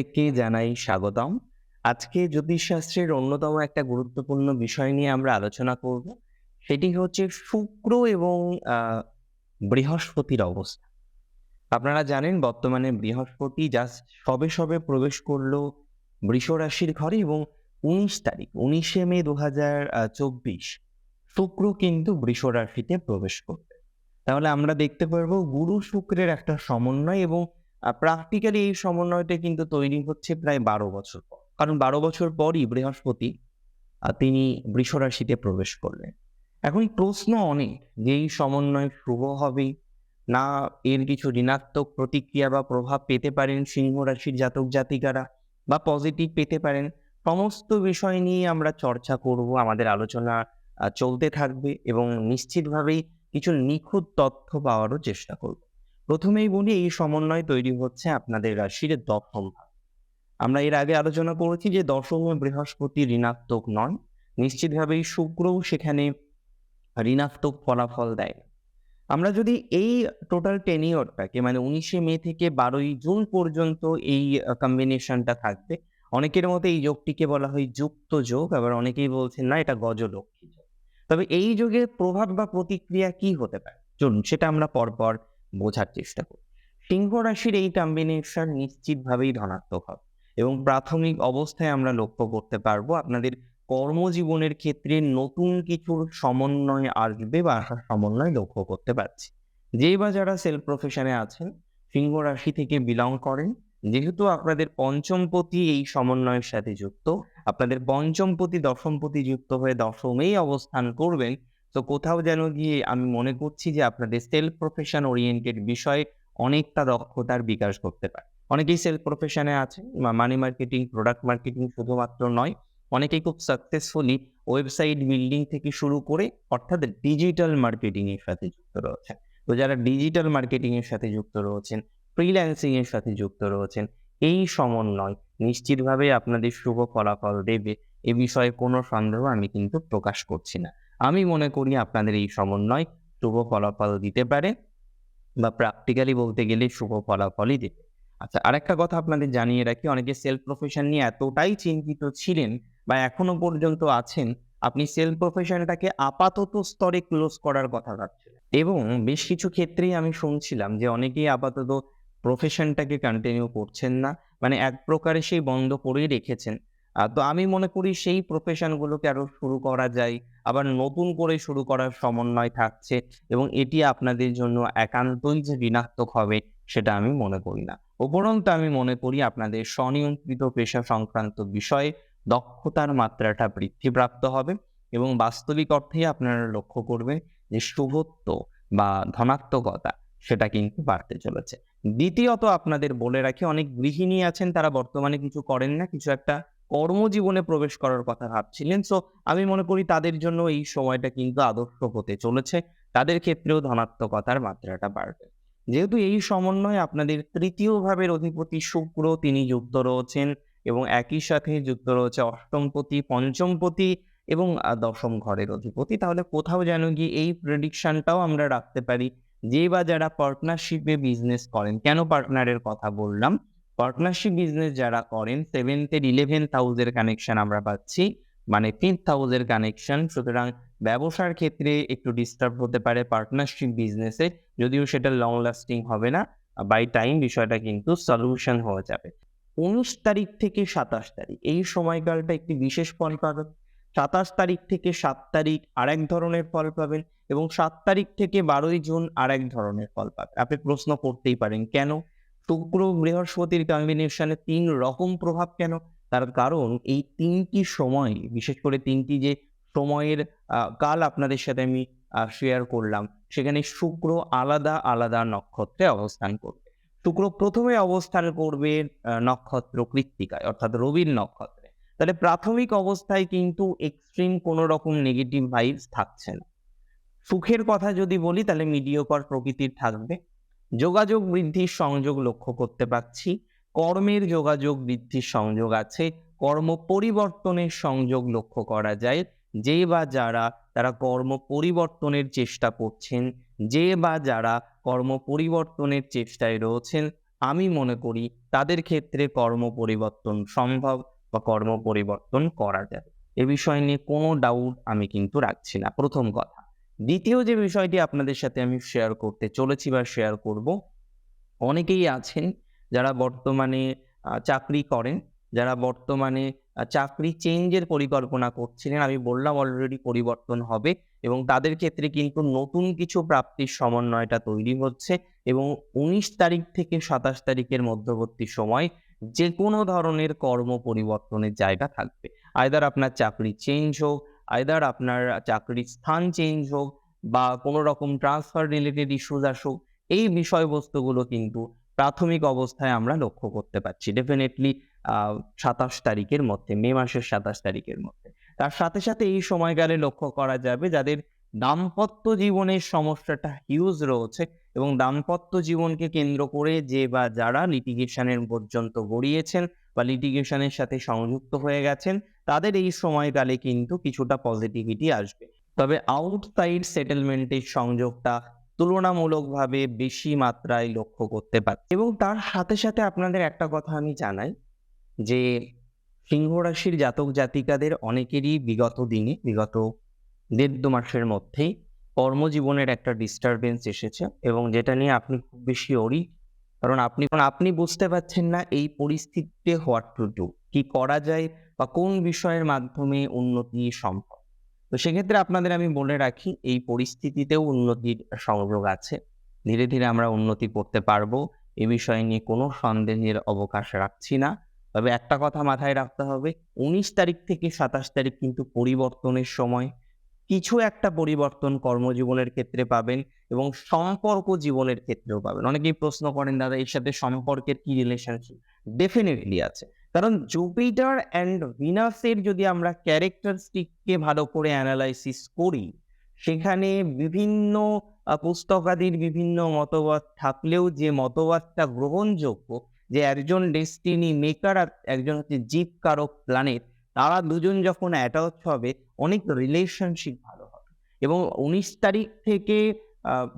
প্রত্যেককে জানাই স্বাগতম। আজকে জ্যোতিষশাস্ত্রের অন্যতম একটা গুরুত্বপূর্ণ বিষয় নিয়ে আমরা আলোচনা করব। সেটি হচ্ছে শুক্র এবং বৃহস্পতির অবস্থা। আপনারা জানেন বর্তমানে বৃহস্পতি জাস্ট সবে সবে প্রবেশ করল বৃষ রাশির ঘরে এবং উনিশ তারিখ, উনিশে মে দু হাজার চব্বিশ শুক্র কিন্তু বৃষ রাশিতে প্রবেশ করবে। তাহলে আমরা দেখতে পারব গুরু শুক্রের একটা সমন্বয় এবং প্র্যাকটিক্যালি এই সমন্বয়টা কিন্তু তৈরি হচ্ছে প্রায় বারো বছর পর। কারণ বারো বছর পরই বৃহস্পতি তিনি বৃষ রাশিতে প্রবেশ করলেন। এখন প্রশ্ন অনেক যে এই সমন্বয় শুভ হবে না এর কিছু ঋণাত্মক প্রতিক্রিয়া বা প্রভাব পেতে পারেন সিংহ রাশির জাতক জাতিকারা বা পজিটিভ পেতে পারেন, সমস্ত বিষয় নিয়ে আমরা চর্চা করব, আমাদের আলোচনা চলতে থাকবে এবং নিশ্চিতভাবেই কিছু নিখুঁত তথ্য পাওয়ারও চেষ্টা করব। প্রথমেই বলি, এই সমন্বয় তৈরি হচ্ছে আপনাদের রাশির দশম ভাব আমরা এর আগে আলোচনা করেছি যে দশম বৃহস্পতি ঋণাত্মক নয়। নিশ্চিতভাবেই শুক্রও সেখানে ঋণাত্মক ফলাফল দেয়। আমরা যদি এই টোটাল টেনিওরটাকে মানে উনিশে মে থেকে বারোই জুন পর্যন্ত এই কম্বিনেশনটা থাকবে, অনেকের মতে এই যোগটিকে বলা হয় যুক্ত যোগ, আবার অনেকেই বলছেন না, এটা গজলক্ষ্মী যোগ। তবে এই যোগের প্রভাব বা প্রতিক্রিয়া কি হতে পারে? চলুন, সেটা আমরা পরপর বোঝার চেষ্টা করি। সিংহ রাশির এই কম্বিনেশন নিশ্চিতভাবেই ধনাত্মক হবে এবং প্রাথমিক অবস্থায় আমরা লক্ষ্য করতে পারব আপনাদের কর্মজীবনের ক্ষেত্রে নতুন কিছুর সমন্বয় আসবে বা আসার সমন্বয় লক্ষ্য করতে পারছি। যেই বা যারা সেলফ প্রফেশনে আছেন, সিংহ রাশি থেকে বিলং করেন, যেহেতু আপনাদের পঞ্চমপতি এই সমন্বয়ের সাথে যুক্ত, আপনাদের পঞ্চমপতি, দশমপতি যুক্ত হয়ে দশমেই অবস্থান করবেন তো কোথাও যেন গিয়ে আমি মনে করছি যে আপনাদের সেলফ প্রফেশন ওরিয়েন্টেড বিষয়ে অনেকটা দক্ষতার বিকাশ করতে পারে। অনেকেই সেলফ প্রফেশনে আছেন মানি মার্কেটিং প্রোডাক্ট মার্কেটিং শুধুমাত্র নয়, অনেকেই খুব সাকসেসফুলি ওয়েবসাইট বিল্ডিং থেকে শুরু করে অর্থাৎ ডিজিটাল মার্কেটিং এর সাথে যুক্ত রয়েছেন। তো যারা ডিজিটাল মার্কেটিং এর সাথে যুক্ত রয়েছেন ফ্রিল্যান্সিং এর সাথে যুক্ত রয়েছেন, এই সমন্বয় নিশ্চিতভাবে আপনাদের শুভ ফলাফল দেবে, এ বিষয়ে কোনো সন্দেহ আমি কিন্তু প্রকাশ করছি না। আমি মনে করি আপনাদের এই সমন্বয় শুভ ফলাফল দিতে পারে বা প্র্যাকটিক্যালি বলতে গেলে শুভ ফলাফলই দেবে। আচ্ছা আরেকটা কথা আপনাদের জানিয়ে রাখি, অনেকে সেলফ প্রফেশন নিয়ে এতটাই চিন্তিত ছিলেন বা এখনও পর্যন্ত আছেন, আপনি সেলফ প্রফেশনটাকে আপাতত স্তরে ক্লোজ করার কথা ভাবছেন এবং বেশ কিছু ক্ষেত্রেই আমি শুনছিলাম যে অনেকেই আপাতত প্রফেশনটাকে কন্টিনিউ করছেন না মানে এক প্রকারে সেই বন্ধ করেই রেখেছেন। তো আমি মনে করি সেই প্রফেশনগুলোকে আরও শুরু করা যায়। আবার নতুন করে শুরু করার সমন্বয় থাকছে এবং এটি আপনাদের জন্য একান্তই যে ঋণাত্মক হবে সেটা আমি মনে করি না। উপরন্তু আমি মনে করি আপনাদের স্বনিয়ন্ত্রিত পেশা সংক্রান্ত বিষয়ে দক্ষতার মাত্রাটা বৃদ্ধিপ্রাপ্ত হবে এবং বাস্তবিক অর্থেই আপনারা লক্ষ্য করবেন যে শুভত্ব বা ধনাত্মকতা সেটা কিন্তু বাড়তে চলেছে। দ্বিতীয়ত আপনাদের বলে রাখি, অনেক গৃহিণী আছেন, তারা বর্তমানে কিছু করেন না, কিছু একটা কর্মজীবনে প্রবেশ করার কথা ভাবছিলেন। সো আমি মনে করি তাদের জন্য এই সময়টা কিন্তু আদর্শ হতে চলেছে। তাদের ক্ষেত্রেও ধনাত্মকতার মাত্রাটা বাড়বে। যেহেতু এই সমন্বয় আপনাদের তৃতীয় ভাবের অধিপতি শুক্র, তিনি যুক্ত রয়েছেন এবং একই সাথে যুক্ত রয়েছে অষ্টমপতি, পঞ্চমপতি এবং দশম ঘরের অধিপতি। তাহলে কোথাও যেন গিয়ে এই প্রেডিকশনটাও আমরা রাখতে পারি। যে বা যারা পার্টনারশিপে বিজনেস করেন, কেন পার্টনারের কথা বললাম? পার্টনারশিপ বিজনেস যারা করেন সেভেন্থের ইলেভেন্থ হাউসের কানেকশন আমরা পাচ্ছি। মানে ফিফথ হাউসের কানেকশন সুতরাং ব্যবসার ক্ষেত্রে একটু ডিস্টার্ব হতে পারে পার্টনারশিপ বিজনেসে যদিও সেটা লং লাস্টিং হবে না। বাই টাইম বিষয়টা কিন্তু সলিউশন হয়ে যাবে। উনিশ তারিখ থেকে সাতাশ তারিখ, এই সময়কালটা একটি বিশেষ ফল পাবেন। সাতাশ তারিখ থেকে সাত তারিখ আর এক ধরনের ফল পাবেন এবং সাত তারিখ থেকে বারোই জুন আর এক ধরনের ফল পাবেন। আপনি প্রশ্ন করতেই পারেন, কেন? শুক্র বৃহস্পতির কম্বিনেশনে তিন রকম প্রভাব কেন? তার কারণ এই তিনটি সময়, বিশেষ করে তিনটি যে সময়ের কাল আপনাদের সাথে আমি শেয়ার করলাম, সেখানে শুক্র আলাদা আলাদা নক্ষত্রে অবস্থান করবে। শুক্র প্রথমে অবস্থান করবে নক্ষত্র কৃত্তিকায়, অর্থাৎ রবির নক্ষত্রে। তাহলে প্রাথমিক অবস্থায় কিন্তু এক্সট্রিম কোনো রকম নেগেটিভ ভাইবস থাকছে না। সুখের কথা যদি বলি, তাহলে মিডিয়কর প্রকৃতির থাকবে। যোগাযোগ বৃদ্ধির সংযোগ লক্ষ্য করতে পারছি। কর্মের যোগাযোগ বৃদ্ধির সংযোগ আছে। কর্ম পরিবর্তনের সংযোগ লক্ষ্য করা যায়। যে বা যারা, তারা কর্ম পরিবর্তনের চেষ্টা করছেন। যে বা যারা কর্ম পরিবর্তনের চেষ্টায় রয়েছেন, আমি মনে করি তাদের ক্ষেত্রে কর্ম পরিবর্তন সম্ভব বা কর্ম পরিবর্তন করা যায়। এ বিষয় নিয়ে কোনো ডাউট আমি কিন্তু রাখছি না। প্রথম কথা। দ্বিতীয় যে বিষয়টি আপনাদের সাথে আমি শেয়ার করতে চলেছি বা শেয়ার করব, অনেকেই আছেন যারা বর্তমানে চাকরি করেন, যারা বর্তমানে চাকরি চেঞ্জের পরিকল্পনা করছিলেন। আমি বললাম অলরেডি পরিবর্তন হবে এবং তাদের ক্ষেত্রে কিন্তু নতুন কিছু প্রাপ্তির সমন্বয়টা তৈরি হচ্ছে এবং উনিশ তারিখ থেকে সাতাশ তারিখের মধ্যবর্তী সময় যে কোনো ধরনের কর্ম পরিবর্তনের জায়গা থাকবে। আয়দার আপনার চাকরি চেঞ্জ হোক আয়দার আপনার চাকরির স্থান চেঞ্জ হোক বা কোনো রকম ট্রান্সফার রিলেটেড ইস্যুজ আসুক, এই বিষয়বস্তুগুলো কিন্তু প্রাথমিক অবস্থায় আমরা লক্ষ্য করতে পারছি। ডেফিনেটলি সাতাশ তারিখের মধ্যে, মে মাসের সাতাশ তারিখের মধ্যে। তার সাথে সাথে এই সময়কালে লক্ষ্য করা যাবে যাদের দাম্পত্য জীবনের সমস্যাটা হিউজ রয়েছে এবং দাম্পত্য জীবনকে কেন্দ্র করে যে বা যারা লিটিগেশনের পর্যন্ত গড়িয়েছেন বা লিটিগেশনের সাথে সংযুক্ত হয়ে গেছেন তাদের এই সময়কালে কিন্তু কিছুটা পজিটিভিটি আসবে। তবে আউটসাইড সেটেলমেন্টের সংযোগটা তুলনামূলকভাবে বেশি মাত্রায় লক্ষ্য করতে পারে এবং তার সাথে সাথে আপনাদের একটা কথা আমি জানাই, যে সিংহ রাশির জাতক জাতিকাদের অনেকেরই বিগত দিনে, বিগত দেড় দু মাসের মধ্যেই কর্মজীবনের একটা ডিস্টারবেন্স এসেছে এবং যেটা নিয়ে আপনি খুব বেশি অরি কারণ আপনি আপনি বুঝতে পারছেন না এই পরিস্থিতিতে হোয়াট টু ডু কি করা যায় বা কোন বিষয়ের মাধ্যমে উন্নতি সম্ভব? তো সেক্ষেত্রে আপনাদের আমি বলে রাখি, এই পরিস্থিতিতেও উন্নতির সংযোগ আছে। ধীরে ধীরে আমরা উন্নতি করতে পারব, এ বিষয় নিয়ে কোনো সন্দেহের অবকাশ রাখছি না। তবে একটা কথা মাথায় রাখতে হবে, উনিশ তারিখ থেকে সাতাশ তারিখ কিন্তু পরিবর্তনের সময়। কিছু একটা পরিবর্তন কর্মজীবনের ক্ষেত্রে পাবেন এবং সম্পর্ক জীবনের ক্ষেত্রেও পাবেন। অনেকেই প্রশ্ন করেন, দাদা, এর সাথে সম্পর্কের কি রিলেশনশিপ ডেফিনেটলি আছে। কারণ জুপিটার অ্যান্ড ভিনাসের যদি আমরা ক্যারেক্টারিস্টিককে ভালো করে অ্যানালাইসিস করি, সেখানে বিভিন্ন পুস্তকাদির বিভিন্ন মতবাদ থাকলেও যে মতবাদটা গ্রহণযোগ্য, যে একজন ডেস্টিনি মেকার আর একজন হচ্ছে জীবকারক প্ল্যানেট তারা দুজন যখন অ্যাটাচ হবে, অনেক রিলেশনশিপ ভালো হবে। এবং উনিশ তারিখ থেকে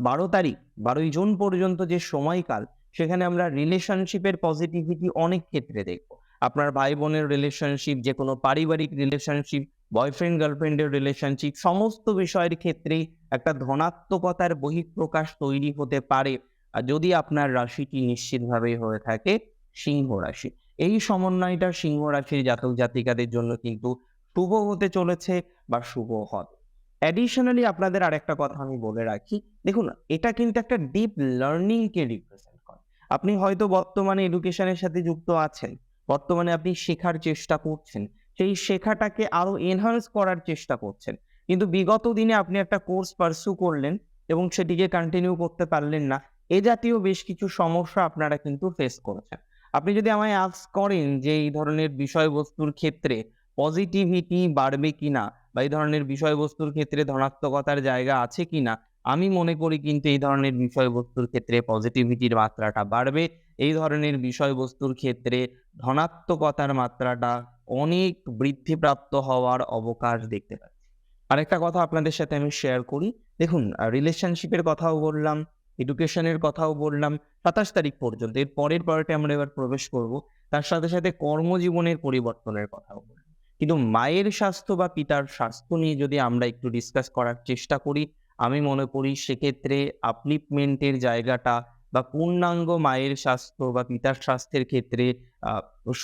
বারো তারিখ, বারোই জুন পর্যন্ত যে সময়কাল, সেখানে আমরা রিলেশনশিপের পজিটিভিটি অনেক ক্ষেত্রে দেখব। আপনার ভাই বোনের রিলেশনশিপ যে কোনো পারিবারিক রিলেশনশিপ বয়ফ্রেন্ড গার্লফ্রেন্ডের রিলেশনশিপ সমস্ত বিষয়ের ক্ষেত্রেই একটা ধনাত্মকতার বহিঃপ্রকাশ তৈরি হতে পারে। আর যদি আপনার রাশিটি নিশ্চিতভাবে হয়ে থাকে, সিংহ রাশি। এই সমন্বয়টা সিংহ রাশির জাতক জাতিকাদের জন্য কিন্তু শুভ হতে চলেছে বা শুভ হবে অ্যাডিশনালি আপনাদের আরেকটা কথা আমি বলে রাখি। দেখুন, এটা কিন্তু একটা ডিপ লার্নিং কে রিপ্রেজেন্ট করে। আপনি হয়তো বর্তমানে এডুকেশনের সাথে যুক্ত আছেন। বর্তমানে আপনি শেখার চেষ্টা করছেন। সেই শেখাটাকে আরও এনহান্স করার চেষ্টা করছেন। কিন্তু বিগত দিনে আপনি একটা কোর্স পারসু করলেন এবং সেটিকে কন্টিনিউ করতে পারলেন না। এ জাতীয় বেশ কিছু সমস্যা আপনারা কিন্তু ফেস করেছেন। আপনি যদি আমায় আজ করেন যে এই ধরনের বিষয়বস্তুর ক্ষেত্রে পজিটিভিটি বাড়বে কিনা বা এই ধরনের বিষয়বস্তুর ক্ষেত্রে ধনাত্মকতার জায়গা আছে কিনা আমি মনে করি কিন্তু এই ধরনের বিষয়বস্তুর ক্ষেত্রে পজিটিভিটির মাত্রাটা বাড়বে। এই ধরনের বিষয়বস্তুর ক্ষেত্রে ধনাত্মকতার মাত্রাটা অনেক বৃদ্ধিপ্রাপ্ত হওয়ার অবকাশ দেখতে পাচ্ছি। আরেকটা কথা আপনাদের সাথে আমি শেয়ার করি। দেখুন রিলেশনশিপের কথাও বললাম এডুকেশনের কথাও বললাম, সাতাশ তারিখ পর্যন্ত, এর পরের পার্টে আমরা এবার প্রবেশ করব। তার সাথে সাথে কর্মজীবনের পরিবর্তনের কথাও বললাম। কিন্তু মায়ের স্বাস্থ্য বা পিতার স্বাস্থ্য নিয়ে যদি আমরা একটু ডিসকাস করার চেষ্টা করি আমি মনে করি সেক্ষেত্রে আপলিপমেন্টের জায়গাটা বা পূর্ণাঙ্গ মায়ের স্বাস্থ্য বা পিতার স্বাস্থ্যের ক্ষেত্রে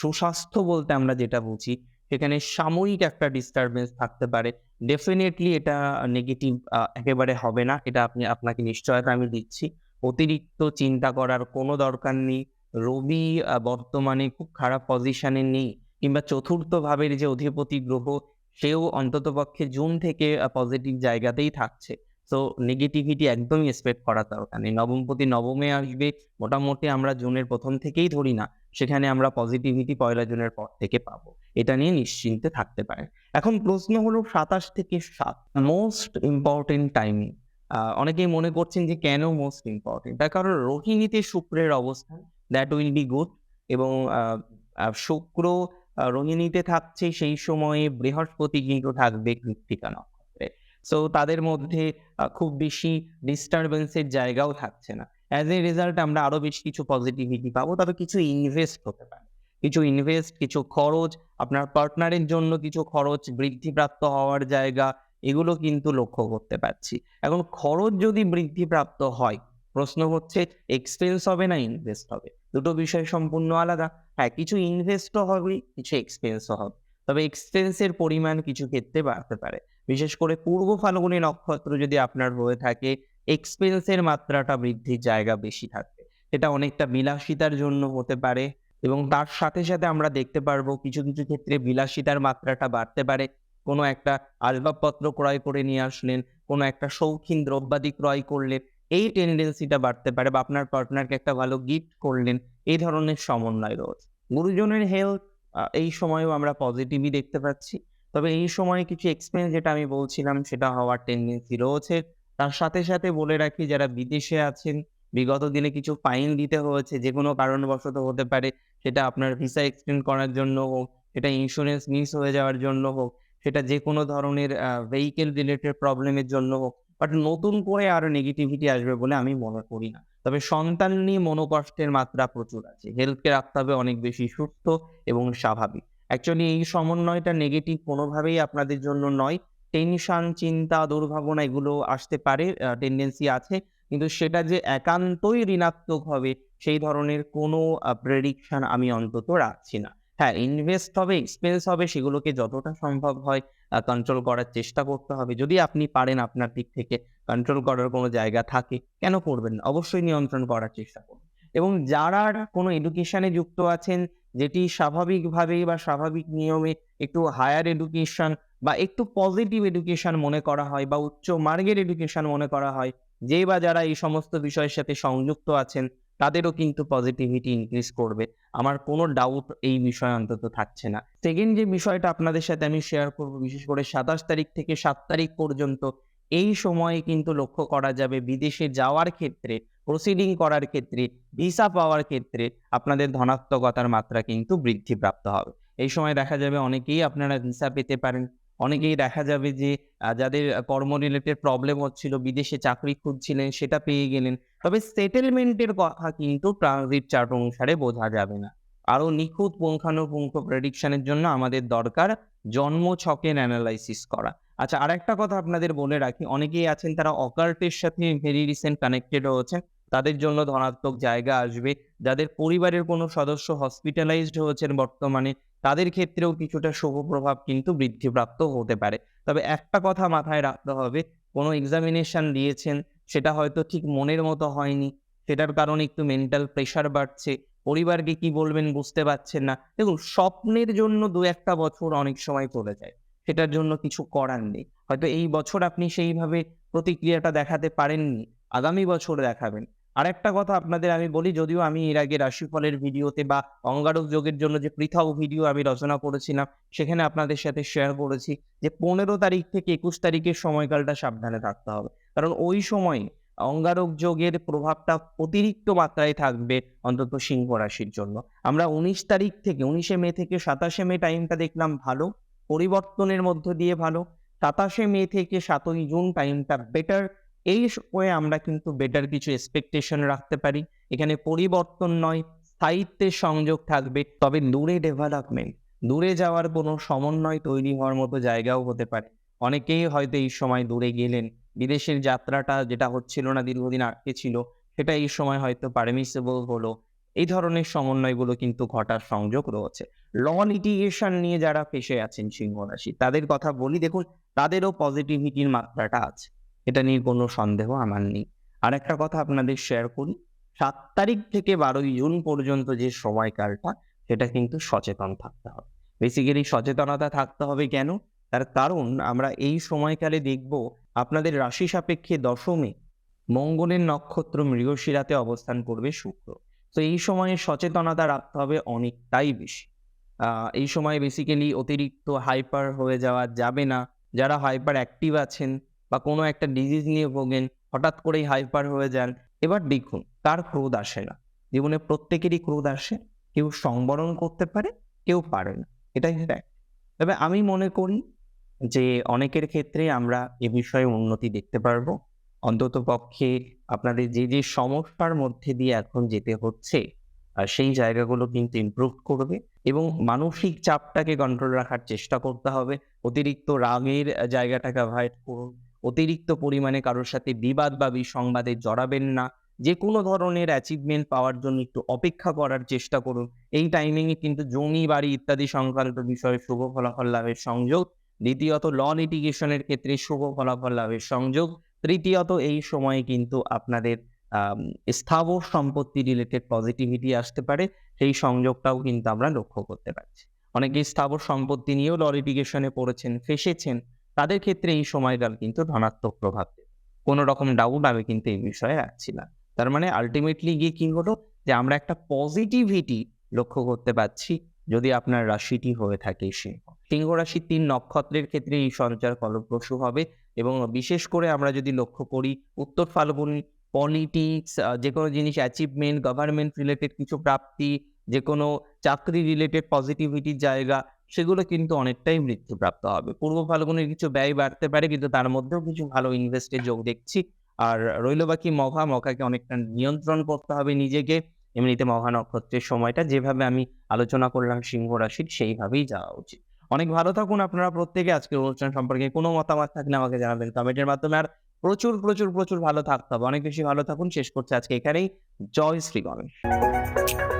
সুস্বাস্থ্য বলতে আমরা যেটা বুঝি, সেখানে সাময়িক একটা ডিস্টারবেন্স থাকতে পারে। ডেফিনেটলি এটা নেগেটিভ একেবারে হবে না। এটা আপনি, আপনাকে নিশ্চয়তা আমি দিচ্ছি। অতিরিক্ত চিন্তা করার কোনো দরকার নেই। রবি বর্তমানে খুব খারাপ পজিশনে নেই কিংবা চতুর্থ ভাবের যে অধিপতি গ্রহ, সেও অন্ততপক্ষে জুন থেকে পজিটিভ জায়গাতেই থাকছে। তো নেগেটিভিটি একদমই এক্সপেক্ট করার দরকার নেই। নবমপতি নবমে আসবে, মোটামুটি আমরা জুনের প্রথম থেকেই ধরি না, সেখানে আমরা পজিটিভিটি পয়লা জুনের পর থেকে পাবো। এটা নিয়ে নিশ্চিন্তে থাকতে পারে এখন প্রশ্ন হলো সাতাশ থেকে সাত মোস্ট ইম্পর্টেন্ট টাইমিং অনেকেই মনে করছেন যে কেন মোস্ট ইম্পর্টেন্ট তার কারণ রোহিণীতে শুক্রের অবস্থান দ্যাট উইল বি গুড এবং শুক্র রোহিণীতে থাকছে, সেই সময়ে বৃহস্পতি কিন্তু থাকবে কৃত্তিকা নক্ষত্রে। সো তাদের মধ্যে খুব বেশি ডিস্টারবেন্সের জায়গাও থাকছে না। অ্যাজ এ রেজাল্ট আমরা আরও বেশ কিছু পজিটিভিটি পাবো, তবে কিছু ইনভেস্ট হতে পারে। কিছু ইনভেস্ট কিছু খরচ, আপনার পার্টনারের জন্য কিছু খরচ, বৃদ্ধিপ্রাপ্ত হওয়ার জায়গা, এগুলো কিন্তু লক্ষ্য করতে পারছি। এখন খরচ যদি বৃদ্ধিপ্রাপ্ত হয়, প্রশ্ন হচ্ছে এক্সপেন্স হবে না ইনভেস্ট হবে? দুটো বিষয় সম্পূর্ণ আলাদা। হ্যাঁ কিছু ইনভেস্টও হবে, কিছু এক্সপেন্সও হবে। তবে এক্সপেন্সের পরিমাণ কিছু ক্ষেত্রে বাড়তে পারে। বিশেষ করে পূর্ব ফাল্গুনী নক্ষত্র যদি আপনার হয়ে থাকে এক্সপেন্সের মাত্রাটা বৃদ্ধির জায়গা বেশি থাকবে। এটা অনেকটা বিলাসিতার জন্য হতে পারে এবং তার সাথে সাথে আমরা দেখতে পারব কিছু কিছু ক্ষেত্রে বিলাসিতার মাত্রাটা বাড়তে পারে। কোনো একটা আসবাবপত্র ক্রয় করে নিয়ে আসলেন, কোনো একটা শৌখিন দ্রব্যাদি ক্রয় করলেন এই টেন্ডেন্সিটা বাড়তে পারে বা আপনার পার্টনারকে একটা ভালো গিফট করলেন এই ধরনের সমন্বয় রয়েছে। গুরুজনের হেলথ এই সময়ও আমরা পজিটিভই দেখতে পাচ্ছি। তবে এই সময়ে কিছু এক্সপেন্স যেটা আমি বলছিলাম, সেটা হওয়ার টেন্ডেন্সি রয়েছে। তার সাথে সাথে বলে রাখি, যারা বিদেশে আছেন, বিগত দিনে কিছু ফাইন দিতে হয়েছে, যে কোনো কারণবশত হতে পারে, সেটা আপনার ভিসা এক্সটেন্ড করার জন্য হোক, সেটা ইন্স্যুরেন্স মিস হয়ে যাওয়ার জন্য হোক, সেটা যে কোনো ধরনের ভেহিকেল রিলেটেড প্রবলেমের জন্য হোক বাট নতুন করে আরও নেগেটিভিটি আসবে বলে আমি মনে করি না। তবে সন্তান নিয়ে মনোকষ্টের মাত্রা প্রচুর আছে। হেলথকে রাখতে হবে অনেক বেশি সুস্থ এবং স্বাভাবিক। অ্যাকচুয়ালি এই সমন্বয়টা নেগেটিভ কোনোভাবেই আপনাদের জন্য নয়। টেনশন চিন্তা, দুর্ভাবনা এগুলো আসতে পারে টেন্ডেন্সি আছে। কিন্তু সেটা যে একান্তই ঋণাত্মক হবে, সেই ধরনের কোনো প্রেডিকশন আমি অন্তত রাখছি না। হ্যাঁ ইনভেস্ট হবে এক্সপেন্স হবে, সেগুলোকে যতটা সম্ভব হয় কন্ট্রোল করার চেষ্টা করতে হবে। যদি আপনি পারেন আপনার দিক থেকে কন্ট্রোল করার কোনো জায়গা থাকে, কেন করবেন অবশ্যই নিয়ন্ত্রণ করার চেষ্টা করুন। এবং যারা কোনো এডুকেশনে যুক্ত আছেন যেটি স্বাভাবিকভাবেই বা স্বাভাবিক নিয়মে একটু হায়ার এডুকেশন বা একটু পজিটিভ এডুকেশন মনে করা হয় বা উচ্চ মার্গের এডুকেশন মনে করা হয়, যে বা যারা এই সমস্ত বিষয়ের সাথে সংযুক্ত আছেন, তাদেরও কিন্তু পজিটিভিটি ইনক্রিজ করবে। আমার কোনো ডাউট এই বিষয়ে অন্তত থাকছে না। সেকেন্ড যে বিষয়টা আপনাদের সাথে আমি শেয়ার করব, বিশেষ করে সাতাশ তারিখ থেকে সাত তারিখ পর্যন্ত, এই সময়ে কিন্তু লক্ষ্য করা যাবে বিদেশে যাওয়ার ক্ষেত্রে প্রসিডিং করার ক্ষেত্রে ভিসা পাওয়ার ক্ষেত্রে আপনাদের ধনাত্মকতার মাত্রা কিন্তু বৃদ্ধিপ্রাপ্ত হবে। এই সময় দেখা যাবে অনেকেই আপনারা ভিসা পেতে পারেন। অনেকেই দেখা যাবে যে যাদের কর্ম রিলেটেড প্রবলেম হচ্ছিল, বিদেশে চাকরি খুঁজছিলেন, সেটা পেয়ে গেলেন। তবে সেটেলমেন্টের কথা কিন্তু ট্রানজিট চার্ট অনুসারে বোঝা যাবে না। আরও নিখুঁত পুঙ্খানুপুঙ্খ প্রেডিকশনের জন্য আমাদের দরকার জন্ম ছকের অ্যানালাইসিস করা। আচ্ছা আর একটা কথা আপনাদের বলে রাখি। অনেকেই আছেন, তারা অকার্টের সাথে ভেরি রিসেন্ট কানেক্টেড হয়েছেন তাদের জন্য ধনাত্মক জায়গা আসবে। যাদের পরিবারের কোনো সদস্য হসপিটালাইজড হয়েছেন বর্তমানে, তাদের ক্ষেত্রেও কিছুটা শুভ প্রভাব কিন্তু বৃদ্ধিপ্রাপ্ত হতে পারে। তবে একটা কথা মাথায় রাখতে হবে, কোনো এক্সামিনেশন দিয়েছেন, সেটা হয়তো ঠিক মনের মতো হয়নি, সেটার কারণে একটু মেন্টাল প্রেশার বাড়ছে, পরিবারকে কি বলবেন বুঝতে পারছেন না। দেখুন, স্বপ্নের জন্য দু একটা বছর অনেক সময় চলে যায়, সেটার জন্য কিছু করার নেই। হয়তো এই বছর আপনি সেইভাবে প্রতিক্রিয়াটা দেখাতে পারেননি, আগামী বছর দেখাবেন। আরেকটা কথা আপনাদের আমি বলি, যদিও আমি এর আগে রাশিফলের ভিডিওতে বা অঙ্গারক যোগের জন্য যে পৃথক ভিডিও আমি রচনা করেছিলাম, সেখানে আপনাদের সাথে শেয়ার করেছি যে পনেরো তারিখ থেকে একুশ তারিখের সময়কালটা সাবধানে থাকতে হবে। কারণ ওই সময় অঙ্গারক যোগের প্রভাবটা অতিরিক্ত মাত্রায় থাকবে অন্তত সিংহ রাশির জন্য। আমরা উনিশ তারিখ থেকে, উনিশে মে থেকে সাতাশে মে টাইমটা দেখলাম ভালো, পরিবর্তনের মধ্য দিয়ে ভালো, সাতাশে মে থেকে সাতই জুন টাইমটা বেটার এই সময়ে আমরা কিন্তু বেটার কিছু এক্সপেকটেশন রাখতে পারি। এখানে পরিবর্তন নয়, স্থায়িত্বের সংযোগ থাকবে, তবে দূরে ডেভেলপমেন্ট দূরে যাওয়ার কোনো সমন্বয় তৈরি হওয়ার মতো জায়গাও হতে পারে। অনেকেই হয়তো এই সময় দূরে গেলেন, বিদেশের যাত্রাটা যেটা হচ্ছিল না, দীর্ঘদিন আটকে ছিল, সেটা এই সময় হয়তো পারমিসেবল হলো। এই ধরনের সমন্বয়গুলো কিন্তু ঘটার সংযোগ রয়েছে। ল লিটিগেশন নিয়ে যারা ফেসে আছেন সিংহ রাশি তাদের কথা বলি, দেখুন, তাদেরও পজিটিভিটির মাত্রাটা আছে। এটা নিয়ে কোনো সন্দেহ আমার নেই। আর একটা কথা আপনাদের শেয়ার করি। সাত তারিখ থেকে বারোই জুন পর্যন্ত যে সময়কালটা, সেটা কিন্তু সচেতন থাকতে হবে। বেসিক্যালি সচেতনতা থাকতে হবে কেন? তার কারণ আমরা এই সময়কালে দেখব আপনাদের রাশি সাপেক্ষে দশমে মঙ্গলের নক্ষত্র মৃগশিরাতে অবস্থান করবে শুক্র। তো এই সময়ে সচেতনতা রাখতে হবে অনেকটাই বেশি। এই সময় বেসিক্যালি অতিরিক্ত হাইপার হয়ে যাওয়া যাবে না। যারা হাইপার অ্যাক্টিভ আছেন বা কোনো একটা ডিজিজ নিয়ে ভোগেন হঠাৎ করেই হাইপার হয়ে যান এবার দেখুন কার ক্রোধ আসে না জীবনে প্রত্যেকেরই ক্রোধ আসে কেউ সংবরণ করতে পারে কেউ পারে না এটাই ফ্যাক্ট তবে আমি মনে করি যে অনেকের ক্ষেত্রে আমরা এ বিষয়ে উন্নতি দেখতে পারব অন্তত পক্ষে আপনাদের যে, যে সমস্যার মধ্যে দিয়ে এখন যেতে হচ্ছে আ সেই জায়গাগুলো কিন্তু ইমপ্রুভ করবে এবং মানসিক চাপটাকে কন্ট্রোল রাখার চেষ্টা করতে হবে। অতিরিক্ত রাগের জায়গাটাকে এভয়েড করুন। অতিরিক্ত পরিমাণে কারোর সাথে বিবাদ বা বিসংবাদে জড়াবেন না। যেকোনো ধরনের অ্যাচিভমেন্ট পাওয়ার জন্য একটু অপেক্ষা করার চেষ্টা করুন। এই টাইমিং এ কিন্তু জমি, বাড়ি ইত্যাদি সংক্রান্ত বিষয়ে শুভ ফলাফল লাভের সংযোগ। দ্বিতীয়ত ল লিটিগেশন এর ক্ষেত্রে শুভ ফলাফল লাভের সংযোগ। তৃতীয়ত এই সময়ে কিন্তু আপনাদের স্থাবর সম্পত্তি রিলেটেড পজিটিভিটি আসতে পারে। সেই সংযোগটাও কিন্তু আমরা লক্ষ্য করতে পারছি। অনেকেই স্থাবর সম্পত্তি নিয়েও ল লিটিগেশন পড়েছেন, ফেঁসেছেন। তাদের ক্ষেত্রে এই সময়কাল কিন্তু ধনাত্মক প্রভাব দেবে। কোন রকম ডাউট আমি কিন্তু এই বিষয়ে রাখছি না। তার মানে আল্টিমেটলি গিয়ে কি হলো যে আমরা একটা পজিটিভিটি লক্ষ্য করতে পারছি যদি আপনার রাশিটি হয়ে থাকে সিংহ। সিংহ রাশির তিন নক্ষত্রের ক্ষেত্রে এই সঞ্চার ফলপ্রসূ হবে এবং বিশেষ করে আমরা যদি লক্ষ্য করি উত্তর ফাল্গুনি, পলিটিক্স যে কোনো জিনিস অ্যাচিভমেন্ট, গভর্নমেন্ট রিলেটেড কিছু প্রাপ্তি, যে কোনো চাকরি রিলেটেড পজিটিভিটির জায়গা সেগুলো কিন্তু অনেকটাই মৃত্যুপ্রাপ্ত হবে। পূর্ব ফাল্গুনের কিছু ব্যয় বাড়তে পারে কিন্তু তার মধ্যেও কিছু ভালো ইনভেস্ট এর যোগ দেখছি। আর রইল বাকি মঘা, মঘাকে অনেকটা নিয়ন্ত্রণ করতে হবে নিজেকে। এমনিতে মঘা নক্ষত্রের সময়টা যেভাবে আমি আলোচনা করলাম সিংহ রাশির সেইভাবেই যাওয়া উচিত। অনেক ভালো থাকুন আপনারা প্রত্যেকে। আজকের অনুষ্ঠান সম্পর্কে কোনো মতামত থাকলে আমাকে জানাবেন কমেন্টের মাধ্যমে। আর প্রচুর, প্রচুর, প্রচুর ভালো থাকতে হবে। অনেক বেশি ভালো থাকুন। শেষ করছে আজকে এখানেই। জয় শ্রী গণেশ।